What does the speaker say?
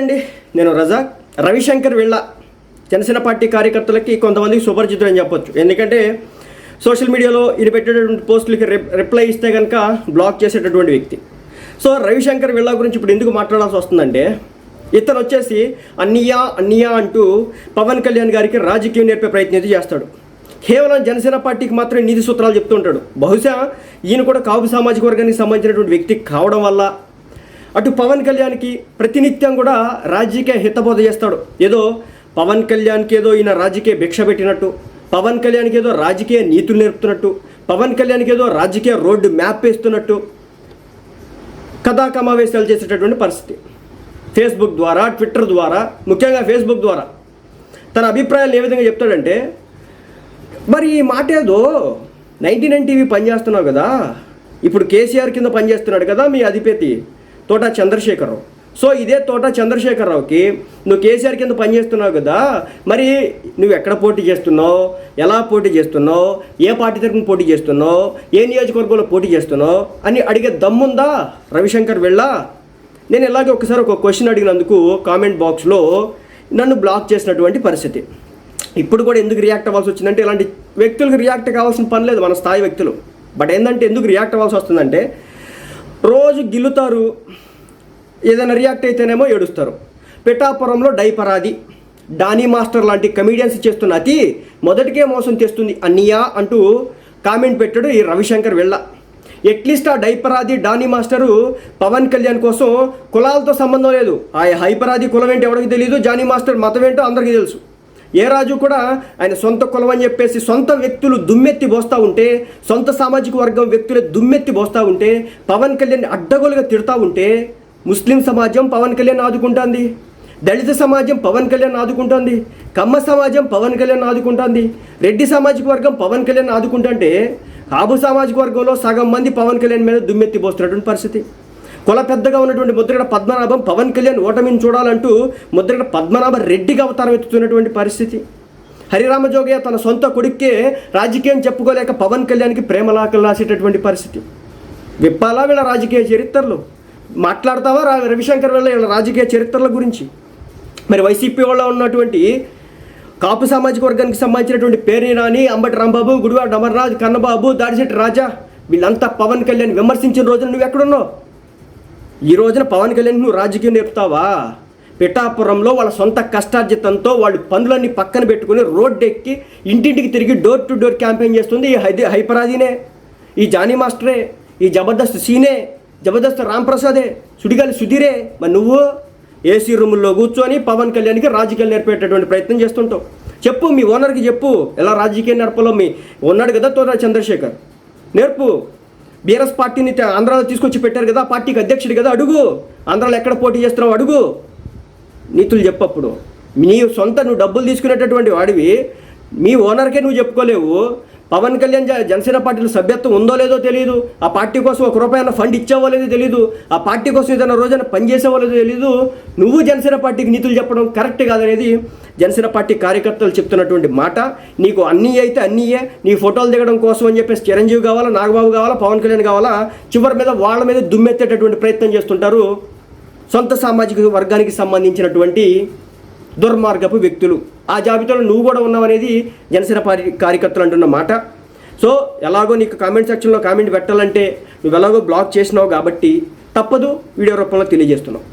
అండి. నేను రజాక్. రవిశంకర్ వెళ్ళ జనసేన పార్టీ కార్యకర్తలకి కొంతమందికి సుపరిచితులు అని చెప్పొచ్చు. ఎందుకంటే సోషల్ మీడియాలో ఈయన పెట్టేటటువంటి పోస్టులకి రిప్ రిప్లై ఇస్తే కనుక బ్లాక్ చేసేటటువంటి వ్యక్తి. సో రవిశంకర్ వెళ్ళ గురించి ఇప్పుడు ఎందుకు మాట్లాడాల్సి వస్తుందంటే ఇతను వచ్చేసి అన్నయ్య అన్నయ్య అంటూ పవన్ కళ్యాణ్ గారికి రాజకీయం నేర్పే ప్రయత్నం అయితే చేస్తాడు. కేవలం జనసేన పార్టీకి మాత్రమే నీతి సూత్రాలు చెప్తూ ఉంటాడు. బహుశా ఈయన కూడా కాపు సామాజిక వర్గానికి సంబంధించినటువంటి వ్యక్తి కావడం వల్ల అటు పవన్ కళ్యాణ్కి ప్రతినిత్యం కూడా రాజకీయ హితబోధ చేస్తాడు. ఏదో పవన్ కళ్యాణ్కి ఏదో ఈయన రాజకీయ భిక్ష పెట్టినట్టు పవన్ కళ్యాణ్కి ఏదో రాజకీయ నీతులు నేర్పుతున్నట్టు పవన్ కళ్యాణ్కి ఏదో రాజకీయ రోడ్డు మ్యాప్ వేస్తున్నట్టు కథా కమావేశాలు చేసేటటువంటి పరిస్థితి. ఫేస్బుక్ ద్వారా ట్విట్టర్ ద్వారా ముఖ్యంగా ఫేస్బుక్ ద్వారా తన అభిప్రాయాలు ఏ విధంగా చెప్తాడంటే మరి ఈ మాట ఏదో నైన్టీ నైన్ టీవీ పనిచేస్తున్నావు కదా ఇప్పుడు కేసీఆర్ కింద పనిచేస్తున్నాడు కదా మీ అధిపతి తోట చంద్రశేఖరరావు. సో ఇదే తోట చంద్రశేఖరరావుకి నువ్వు కేసీఆర్ కింద పనిచేస్తున్నావు కదా మరి నువ్వు ఎక్కడ పోటీ చేస్తున్నావు? ఎలా పోటీ చేస్తున్నావు? ఏ పార్టీ తరఫున పోటీ చేస్తున్నావు? ఏ నియోజకవర్గంలో పోటీ చేస్తున్నావు? అని అడిగే దమ్ముందా? రవిశంకర్ వెళ్ళా? నేను ఇలాగే ఒకసారి ఒక క్వశ్చన్ అడిగినందుకు కామెంట్ బాక్స్లో నన్ను బ్లాక్ చేసినటువంటి పరిస్థితి. ఇప్పుడు కూడా ఎందుకు రియాక్ట్ అవ్వాల్సి వచ్చిందంటే ఇలాంటి వ్యక్తులకు రియాక్ట్ కావాల్సిన పని లేదు మన స్థాయి వ్యక్తులు. బట్ ఏంటంటే ఎందుకు రియాక్ట్ అవ్వాల్సి వస్తుందంటే రోజు గిల్లుతారు ఏదైనా రియాక్ట్ అయితేనేమో ఏడుస్తారు. పిఠాపురంలో డైపరాది డానీ మాస్టర్ లాంటి కమీడియన్స్ చేస్తున్న అతి మొదటికే మోసం చేస్తుంది అన్నయ్య అంటూ కామెంట్ పెట్టాడు ఈ రవిశంకర్ వెళ్ళ. ఎట్లీస్ట్ ఆ డైపరాది డానీ మాస్టరు పవన్ కళ్యాణ్ కోసం కులాలతో సంబంధం లేదు. ఆ హైపరాది కులం ఏంటి ఎవరికి తెలియదు జానీ మాస్టర్ మతం ఏంటో అందరికీ తెలుసు. ఏ రాజు కూడా ఆయన సొంత కులం అని చెప్పేసి సొంత వ్యక్తులు దుమ్మెత్తి పోస్తూ ఉంటే సొంత సామాజిక వర్గం వ్యక్తులే దుమ్మెత్తి పోస్తూ ఉంటే పవన్ కళ్యాణ్ అడ్డగోలుగా తిడతా ఉంటే ముస్లిం సమాజం పవన్ కళ్యాణ్ ఆదుకుంటుంది. దళిత సమాజం పవన్ కళ్యాణ్ ఆదుకుంటుంది. కమ్మ సమాజం పవన్ కళ్యాణ్ ఆదుకుంటుంది. రెడ్డి సామాజిక వర్గం పవన్ కళ్యాణ్ ఆదుకుంటుంటే కాపు సామాజిక వర్గంలో సగం మంది పవన్ కళ్యాణ్ మీద దుమ్మెత్తి పోస్తున్నటువంటి పరిస్థితి. కుల పెద్దగా ఉన్నటువంటి ముద్రగడ పద్మనాభం పవన్ కళ్యాణ్ ఓటమిని చూడాలంటూ ముద్రగడ పద్మనాభ రెడ్డిగా అవతారం ఎత్తుతున్నటువంటి పరిస్థితి. హరిరామజోగయ్య తన సొంత కొడుక్కే రాజకీయం చెప్పుకోలేక పవన్ కళ్యాణ్కి ప్రేమలాకలు రాసేటటువంటి పరిస్థితి. విప్పాలా వీళ్ళ రాజకీయ చరిత్రలు? మాట్లాడతావా రా రవిశంకర్ వీళ్ళ వీళ్ళ రాజకీయ చరిత్రల గురించి? మరి వైసీపీ వాళ్ళ ఉన్నటువంటి కాపు సామాజిక వర్గానికి సంబంధించినటువంటి పేరుని రాని అంబటి రాంబాబు గుడివాడ అమర్రాజ్ కన్నబాబు దాడిశెట్టి రాజా వీళ్ళంతా పవన్ కళ్యాణ్ విమర్శించిన రోజున నువ్వు ఎక్కడున్నావు? ఈ రోజున పవన్ కళ్యాణ్ నువ్వు రాజకీయం నేర్పుతావా? పిఠాపురంలో వాళ్ళ సొంత కష్టార్జితంతో వాళ్ళు పనులన్నీ పక్కన పెట్టుకుని రోడ్డు ఎక్కి ఇంటింటికి తిరిగి డోర్ టు డోర్ క్యాంపెయిన్ చేస్తుంది ఈ హైదే హైపరాదీనే ఈ జానీ మాస్టరే ఈ జబర్దస్త్ సీనే జబర్దస్త్ రాంప్రసాదే సుడిగాలి సుధీరే. మరి నువ్వు ఏసీ రూముల్లో కూర్చొని పవన్ కళ్యాణ్కి రాజకీయాలు నేర్పేటటువంటి ప్రయత్నం చేస్తుంటావు. చెప్పు మీ ఓనర్కి చెప్పు ఎలా రాజకీయం నడపలో మీ ఉన్నాడు కదా తోట చంద్రశేఖర్. నేర్పు. బీఆర్ఎస్ పార్టీని ఆంధ్రాలో తీసుకొచ్చి పెట్టారు కదా పార్టీకి అధ్యక్షుడు కదా అడుగు. ఆంధ్రాలో ఎక్కడ పోటీ చేస్తున్నావు అడుగు. నీతులు చెప్పప్పుడు. నీ సొంత నువ్వు డబ్బులు తీసుకునేటటువంటి వాడివి. మీ ఓనర్కే నువ్వు చెప్పుకోలేవు. పవన్ కళ్యాణ్ జనసేన పార్టీలో సభ్యత్వం ఉందో లేదో తెలియదు ఆ పార్టీ కోసం ఒక రూపాయన ఫండ్ ఇచ్చావో లేదో తెలియదు ఆ పార్టీ కోసం ఏదైనా రోజైనా పనిచేసేవో లేదో తెలియదు నువ్వు జనసేన పార్టీకి నీతులు చెప్పడం కరెక్ట్ కాదనేది జనసేన పార్టీ కార్యకర్తలు చెప్తున్నటువంటి మాట. నీకు అన్నీ అయితే అన్నీయే. నీ ఫోటోలు దిగడం కోసం అని చెప్పేసి చిరంజీవి కావాలా నాగబాబు కావాలా పవన్ కళ్యాణ్ కావాలా చివరి మీద వాళ్ళ మీద దుమ్మెత్తేటటువంటి ప్రయత్నం చేస్తుంటారు సొంత సామాజిక వర్గానికి సంబంధించినటువంటి దుర్మార్గపు వ్యక్తులు. ఆ జాబితాలో నువ్వు కూడా ఉన్నావనేది జనసేన పార్టీ కార్యకర్తలు అంటున్న మాట. సో ఎలాగో నీకు కామెంట్ సెక్షన్లో కామెంట్ పెట్టాలంటే నువ్వు ఎలాగో బ్లాక్ చేసినావు కాబట్టి తప్పదు వీడియో రూపంలో తెలియజేస్తున్నావు.